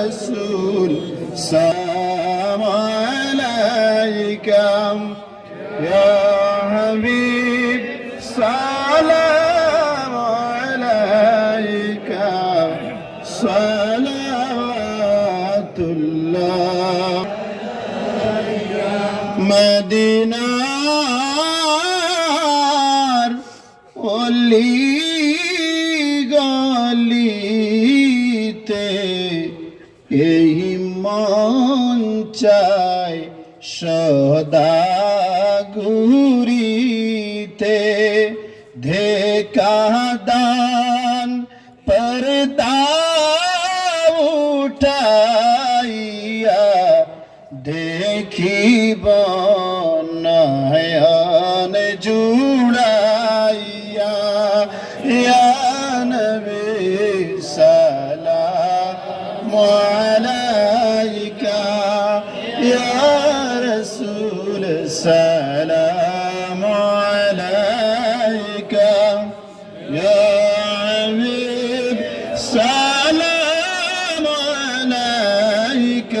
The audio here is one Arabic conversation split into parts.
الرسول سلام عليك يا حبيب سلام عليك. صلوات الله. مدينة ولي قليل এই মন চাই সদা ঘুরিতে। ধেকা দান পর্দা উঠাইয়া দেখিব নয়ন জুড়াইয়া। ইয়া নবী সালাম عليك. يا رسول السلام عليك. يا حبيب سلام عليك.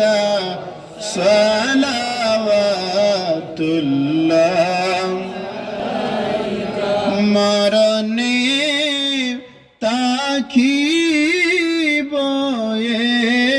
صلوات الله. مرني تاكيد